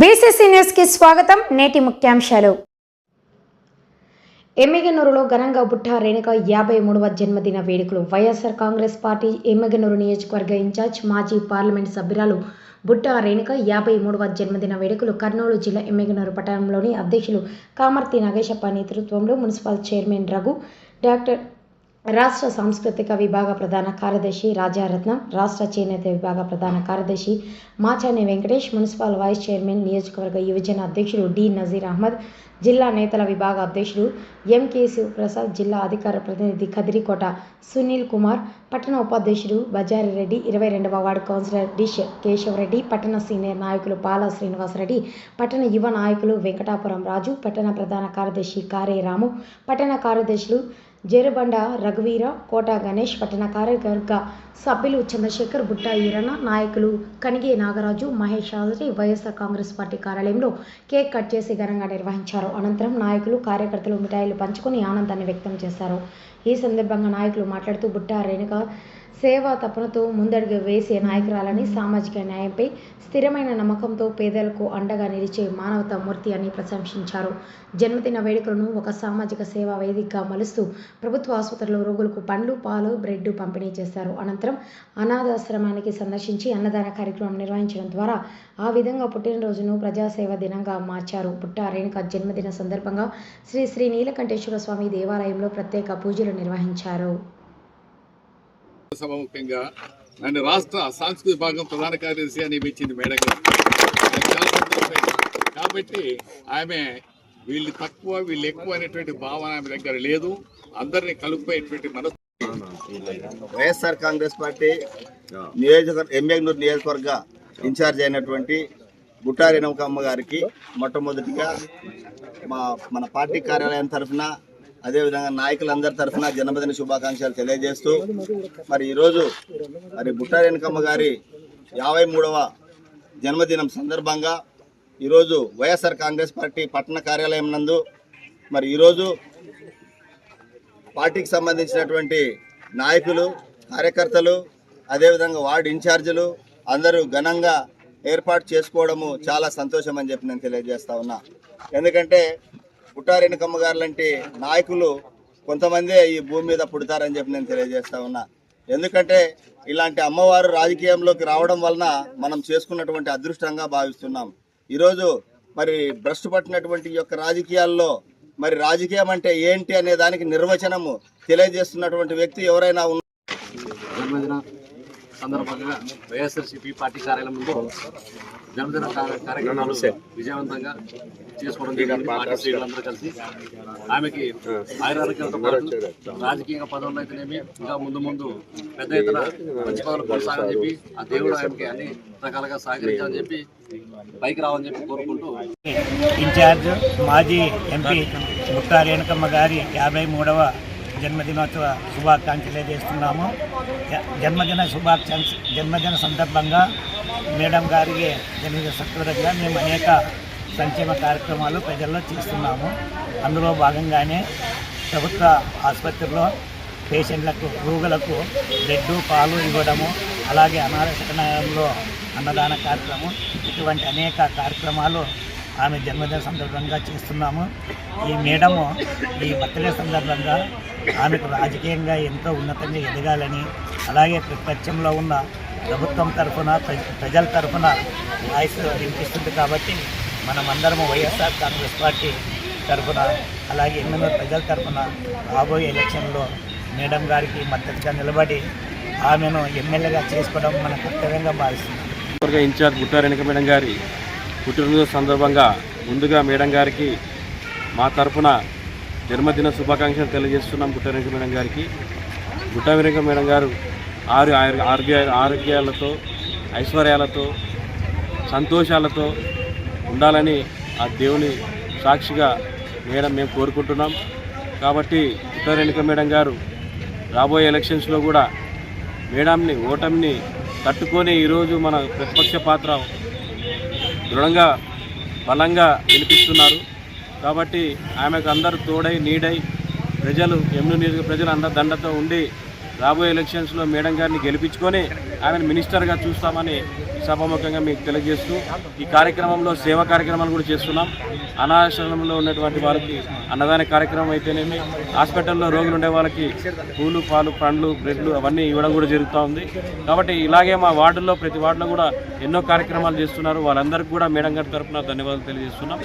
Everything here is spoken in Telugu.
బీసీసీ న్యూస్కి స్వాగతం నేటి ముఖ్యాంశాలు. ఎమ్మిగనూరులో ఘనంగా బుట్ట రేణుక యాభై మూడవ జన్మదిన వేడుకలు. వైఎస్ఆర్ కాంగ్రెస్ పార్టీ ఎమ్మిగనూరు నియోజకవర్గ ఇన్ఛార్జ్ మాజీ పార్లమెంట్ సభ్యురాలు బుట్ట రేణుక యాభై మూడవ జన్మదిన వేడుకలు కర్నూలు జిల్లా ఎమ్మెగనూరు పట్టణంలోని అధ్యక్షులు కామర్తి నాగేశప్ప నేతృత్వంలో మున్సిపల్ చైర్మన్ రఘు డాక్టర్ రాష్ట్ర సాంస్కృతిక విభాగ ప్రధాన కార్యదర్శి రాజారత్నం రాష్ట్ర చేనేత విభాగ ప్రధాన కార్యదర్శి Machani Venkatesh municipal vice chairman నియోజకవర్గ యువజన అధ్యక్షుడు డి నజీర్ అహ్మద్ జిల్లా నేతల విభాగ అధ్యక్షుడు ఎంకే శివప్రసాద్ జిల్లా అధికార ప్రతినిధి కదిరికోట సునీల్ కుమార్ పట్టణ ఉపాధ్యక్షుడు బజారి రెడ్డి ఇరవై రెండవ వార్డు కౌన్సిలర్ డి కేశవరెడ్డి పట్టణ సీనియర్ నాయకులు పాల శ్రీనివాసరెడ్డి పట్టణ యువ నాయకులు వెంకటాపురం రాజు పట్టణ ప్రధాన కార్యదర్శి కారే రాము పట్టణ కార్యదర్శులు జేరుబండ రఘువీర కోట గణేష్ పట్టణ కార్యవర్గ సభ్యులు చంద్రశేఖర్ బుట్ట ఈరణ నాయకులు Kanige Nagaraju Mahesh Chowdary YSR Congress party కార్యాలయంలో కేక్ కట్ చేసి ఘనంగా నిర్వహించారు. అనంతరం నాయకులు కార్యకర్తలు మిఠాయిలు పంచుకొని ఆనందాన్ని వ్యక్తం చేశారు. ఈ సందర్భంగా నాయకులు మాట్లాడుతూ బుట్ట రేణుక సేవా తపనతో ముందడుగు వేసే నాయకురాలని సామాజిక న్యాయంపై స్థిరమైన నమ్మకంతో పేదలకు అండగా నిలిచే మానవతా మూర్తి అని ప్రశంసించారు. జన్మదిన వేడుకలను ఒక సామాజిక సేవా వేదికగా మలుస్తూ ప్రభుత్వ ఆసుపత్రిలో రోగులకు పండ్లు పాలు బ్రెడ్ పంపిణీ చేశారు. అనంతరం అనాథాశ్రమానికి సందర్శించి అన్నదాన కార్యక్రమం నిర్వహించడం ద్వారా ఆ విధంగా పుట్టినరోజును ప్రజాసేవ దినంగా మార్చారు. పుట్ట రేణుక జన్మదిన సందర్భంగా శ్రీ శ్రీ నీలకంఠేశ్వర స్వామి దేవాలయంలో ప్రత్యేక పూజలు నిర్వహించారు. సభ ముఖ్యంగా నన్ను రాష్ట్ర సాంస్కృతిక భాగం ప్రధాన కార్యదర్శిగా నియమించింది మేడం గారు. కాబట్టి ఆమె వీళ్ళు తక్కువ వీళ్ళు ఎక్కువ అనేటువంటి భావన ఆమె దగ్గర లేదు. అందరినీ కలుపుకుపోయేటువంటి మనసు. వైఎస్ఆర్ కాంగ్రెస్ పార్టీ నియోజకవర్గ ఎమ్మెగ్నూరు నియోజకవర్గ ఇన్ఛార్జ్ అయినటువంటి గుట్టారి నౌకమ్మ గారికి మొట్టమొదటిగా మా మన పార్టీ కార్యాలయం తరఫున అదేవిధంగా నాయకులందరి తరఫున జన్మదిన శుభాకాంక్షలు తెలియజేస్తూ మరి ఈరోజు మరి బుట్ట వెనకమ్మ గారి యాభై మూడవ జన్మదినం సందర్భంగా ఈరోజు వైఎస్ఆర్ కాంగ్రెస్ పార్టీ పట్టణ కార్యాలయం నందు మరి ఈరోజు పార్టీకి సంబంధించినటువంటి నాయకులు కార్యకర్తలు అదేవిధంగా వార్డు ఇన్ఛార్జీలు అందరూ ఘనంగా ఏర్పాటు చేసుకోవడము చాలా సంతోషం అని చెప్పి నేను తెలియజేస్తా ఉన్నా. ఎందుకంటే పుట్టారెణికమ్మ గారు లాంటి నాయకులు కొంతమందే ఈ భూమి మీద పుడతారని చెప్పి నేను తెలియజేస్తా ఉన్నా. ఎందుకంటే ఇలాంటి అమ్మవారు రాజకీయంలోకి రావడం వలన మనం చేసుకున్నటువంటి అదృష్టంగా భావిస్తున్నాం. ఈరోజు మరి భ్రష్టు పట్టినటువంటి ఈ యొక్క రాజకీయాల్లో మరి రాజకీయం అంటే ఏంటి అనే దానికి నిర్వచనము తెలియజేస్తున్నటువంటి వ్యక్తి ఎవరైనా ఉన్నారు సందర్భంగా వైఎస్ఆర్సీపీ పార్టీ కార్యాలయం ముందు జన్మదిన కార్య- కార్యక్రమాలు విజయవంతంగా చేసుకోవడం జరిగింది. పార్టీ శ్రేణులందరూ కలిసి ఆమెకి ఆయురారోగ్యాలతో పాటు రాజకీయ పదవులు అయితేనేమి ఇంకా ముందు ముందు పెద్ద ఎత్తున మంచి పదవులు కొనసాగని చెప్పి ఆ దేవుడు ఆమెకి అన్ని రకాలుగా సహకరించాలని చెప్పి పైకి రావాలని చెప్పి కోరుకుంటూ ఇన్ఛార్జ్ మాజీ ఎంపీ ముట్టా రేణుకమ్మ గారి యాభై మూడవ జన్మదినోత్సవ శుభాకాంక్షలు చేస్తున్నాము జ- జన్మదిన శుభాకాంక్ష జన్మదిన సందర్భంగా మేడం గారికి జన్మదిన సత్వరంగా మేము అనేక సంక్షేమ కార్యక్రమాలు ప్రజల్లో చేస్తున్నాము. అందులో భాగంగానే ప్రభుత్వ ఆసుపత్రిలో పేషెంట్లకు రోగులకు బ్రెడ్ పాలు ఇవ్వడము అలాగే అనారోగ్యంలో అన్నదాన కార్యక్రమం ఇటువంటి అనేక కార్యక్రమాలు ఆమె జన్మదిన సందర్భంగా చేస్తున్నాము. ఈ మేడము ఈ బర్త్డే సందర్భంగా ఆమెకు రాజకీయంగా ఎంతో ఉన్నతంగా ఎదగాలని అలాగే ప్రత్యక్షంలో ఉన్న ప్రభుత్వం తరఫున ప్రజల తరఫున వాయిస్ వినిపిస్తుంది కాబట్టి మనమందరము వైఎస్ఆర్ కాంగ్రెస్ పార్టీ తరఫున అలాగే ఎన్నో ప్రజల తరఫున రాబోయే ఎలక్షన్లో మేడం గారికి మద్దతుగా నిలబడి ఆమెను ఎమ్మెల్యేగా చేసుకోవడం మన కర్తవ్యంగా భావిస్తున్నాం. ఇన్ఛార్జ్ గుట్టారెనక మేడం గారి పుట్టినరోజు సందర్భంగా ముందుగా మేడం గారికి మా తరఫున జన్మదిన శుభాకాంక్షలు తెలియజేస్తున్నాం బుట్టా మేడం గారికి. బుట్టా మేడం గారు ఆరు ఆరోగ్య ఆరోగ్యాలతో ఐశ్వర్యాలతో సంతోషాలతో ఉండాలని ఆ దేవుని సాక్షిగా మేడం మేము కోరుకుంటున్నాం. కాబట్టి బుట్టా మేడం గారు రాబోయే ఎలక్షన్స్లో కూడా మేడంని ఓటమిని తట్టుకొని ఈరోజు మన ప్రతిపక్ష పాత్ర దృఢంగా బలంగా వినిపిస్తున్నారు. కాబట్టి ఆమెకు అందరూ తోడై నీడై ప్రజలు ఎమ్ను నియోజక ప్రజలు అందరి దండతో ఉండి రాబోయే ఎలక్షన్స్లో మేడం గారిని గెలిపించుకొని ఆమెను మినిస్టర్గా చూస్తామని సభాముఖంగా మీకు తెలియజేస్తూ ఈ కార్యక్రమంలో సేవా కార్యక్రమాలు కూడా చేస్తున్నాం. అనాశ్రమంలో ఉన్నటువంటి వారికి అన్నదాన కార్యక్రమం అయితేనేమి హాస్పిటల్లో రోగులు ఉండే వాళ్ళకి పూలు పాలు పండ్లు బ్రెడ్లు అవన్నీ ఇవ్వడం కూడా జరుగుతూ ఉంది. కాబట్టి ఇలాగే మా వార్డుల్లో ప్రతి వార్డులో కూడా ఎన్నో కార్యక్రమాలు చేస్తున్నారు. వాళ్ళందరికీ కూడా మేడం గారి తరఫున ధన్యవాదాలు తెలియజేస్తున్నాం.